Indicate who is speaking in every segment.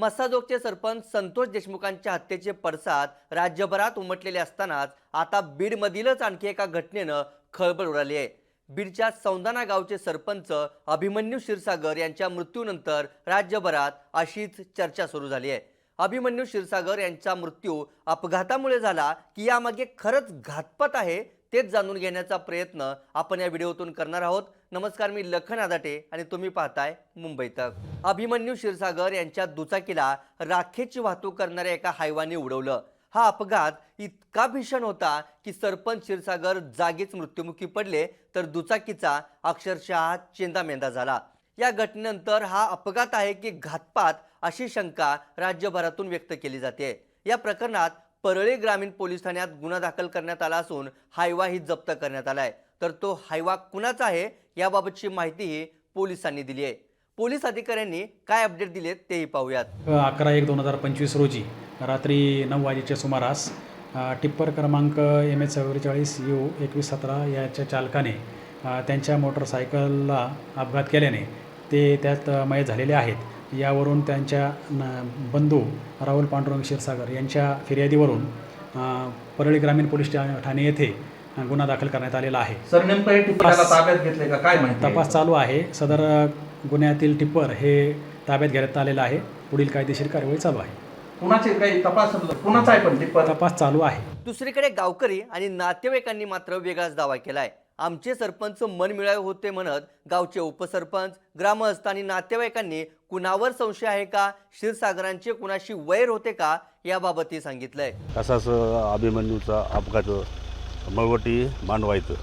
Speaker 1: मसाजोगचे सरपंच संतोष देशमुखांच्या हत्येचे पडसाद राज्यभरात उमटलेले असतानाच आता बीडमधीलच आणखी एका घटनेनं खळबळ उडाली आहे. बीडच्या सौंदाना गावचे सरपंच अभिमन्यू क्षीरसागर यांच्या मृत्यूनंतर राज्यभरात अशीच चर्चा सुरू झाली आहे. अभिमन्यू क्षीरसागर यांचा मृत्यू अपघातामुळे झाला की यामागे खरंच घातपात आहे तेच जाणून घेण्याचा प्रयत्न आपण या व्हिडिओतून करणार आहोत. नमस्कार मी लखन आदाटे आणि तुम्ही पाहताय मुंबई तक. अभिमन्यू क्षीरसागर यांच्या दुचाकीला राखेची वाहतूक करणाऱ्या एका हायवाने उडवलं. हा अपघात इतका भीषण होता की सरपंच क्षीरसागर जागीच मृत्युमुखी पडले तर दुचाकीचा अक्षरशः चेंदामेंदा झाला. या घटनेनंतर हा अपघात आहे की घातपात अशी शंका राज्यभरातून व्यक्त केली जाते. या प्रकरणात परळी ग्रामीण पोलीस ठाण्यात गुन्हा दाखल करण्यात आला असून हायवाही जप्त करण्यात आला आहे तर तो हायवा कुणाचा आहे याबाबतची माहितीही पोलिसांनी दिली आहे. पोलीस अधिकाऱ्यांनी काय अपडेट दिले तेही पाहूयात.
Speaker 2: अकरा एक दोन हजार पंचवीस रोजी रात्री नऊ वाजेच्या सुमारास टिप्पर क्रमांक एम एच चव्वेचाळीस यू एकवीस सतरा याच्या चालकाने त्यांच्या मोटरसायकलला अपघात केल्याने ते त्यात मय झालेले आहेत. यावरून त्यांच्या न बंधू राहुल पांडुरंग क्षीरसागर यांच्या फिर्यादीवरून परळी ग्रामीण पोलीस ठाणे येथे गुन्हा दाखल करण्यात आलेला आहे.
Speaker 3: सर नेमकं हे ताब्यात घेतले का? काय माहिती आहे?
Speaker 2: तपास चालू आहे. सदर गुन्ह्यातील टिप्पर हे ताब्यात घेण्यात आलेलं आहे. पुढील कायदेशीर कारवाई चालू आहे.
Speaker 3: कुणाचे काही तपास कुणाचा आहे पण टिप्पर?
Speaker 2: तपास चालू आहे.
Speaker 1: दुसरीकडे गावकरी आणि नातेवाईकांनी मात्र वेगळाच दावा केलाय. आमचे सरपंच मनमिळावे होते म्हणत गावचे उपसरपंच ग्रामस्थ आणि नातेवाईकांनी कुणावर संशय आहे का क्षीरसागरांचे कुणाशी वैर होते का याबाबतही सांगितलंय.
Speaker 4: असाच अभिमन्यूचा अपघात मळवटी मांडवायचं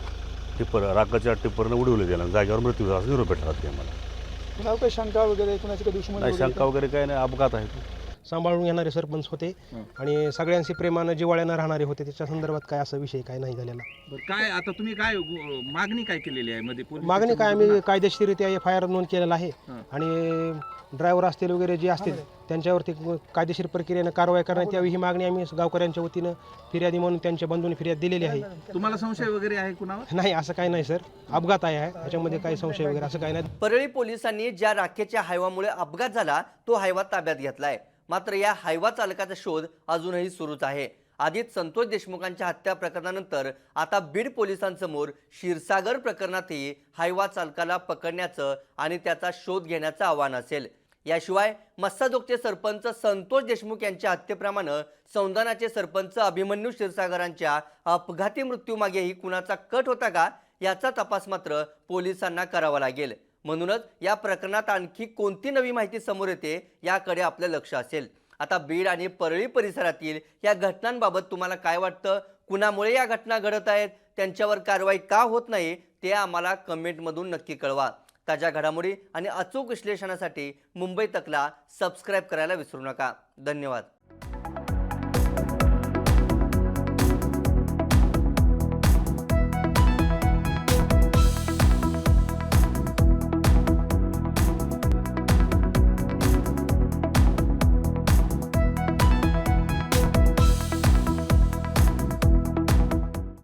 Speaker 4: टिप्पर राकाच्या टिप्परनं उडवलं गेलं जागेवर मृत्यू झाला. असं निरोप भेटला
Speaker 5: कुणावर काही शंका वगैरे कुणाची काही दुश्मनी
Speaker 4: नाही
Speaker 5: वगैरे
Speaker 4: शंका वगैरे काही नाही. अपघात आहे
Speaker 5: सांभाळून घेणारे सरपंच होते आणि सगळ्यांशी प्रेमानं जिवाळ्यानं राहणारे होते. त्याच्या संदर्भात काय असा विषय काय नाही झालेला.
Speaker 6: बरं, काय आता तुम्ही काय गो- मागणी काय केलेली आहे मध्ये पोलीस
Speaker 5: मागणी काय आम्ही कायदेशीररित्या एफ आय आर नोंद केलेला आहे.
Speaker 6: हां.
Speaker 5: आणि ड्रायव्हर असतील वगैरे जे असतील त्यांच्यावरती कायदेशीर प्रक्रियेनं कारवाई करण्यात यावी ही मागणी आम्ही गावकऱ्यांच्या वतीनं फिर्यादी म्हणून त्यांच्या बंधूंनी फिर्याद दिलेली आहे.
Speaker 6: तुम्हाला संशय वगैरे आहे कुणावर?
Speaker 5: नाही असं काही नाही सर. अपघात आहे ह्याच्यामध्ये काही संशय वगैरे असं काही नाही.
Speaker 1: परळी पोलिसांनी ज्या राखेच्या हायवामुळे अपघात झाला तो हायवा ताब्यात घेतलाय. मात्र या हायवा चालकाचा शोध अजूनही सुरूच आहे. आधीच संतोष देशमुखांच्या हत्या प्रकरणानंतर आता बीड पोलिसांसमोर क्षीरसागर प्रकरणातही हायवा चालकाला पकडण्याचं आणि त्याचा शोध घेण्याचं आव्हान असेल. याशिवाय मस्सादोगचे सरपंच संतोष देशमुख यांच्या हत्येप्रमाणे संधानाचे सरपंच अभिमन्यू क्षीरसागरांच्या अपघाती मृत्यूमागेही कुणाचा कट होता का याचा तपास मात्र पोलिसांना करावा लागेल. म्हणूनच या प्रकरणात आणखी कोणती नवी माहिती समोर येते याकडे आपलं लक्ष असेल. आता बीड आणि परळी परिसरातील या घटनांबाबत तुम्हाला काय वाटतं? कुणामुळे या घटना घडत आहेत? त्यांच्यावर कारवाई का होत नाही? ते आम्हाला कमेंटमधून नक्की कळवा. ताज्या घडामोडी आणि अचूक विश्लेषणासाठी मुंबई तकला सबस्क्राईब करायला विसरू नका. धन्यवाद.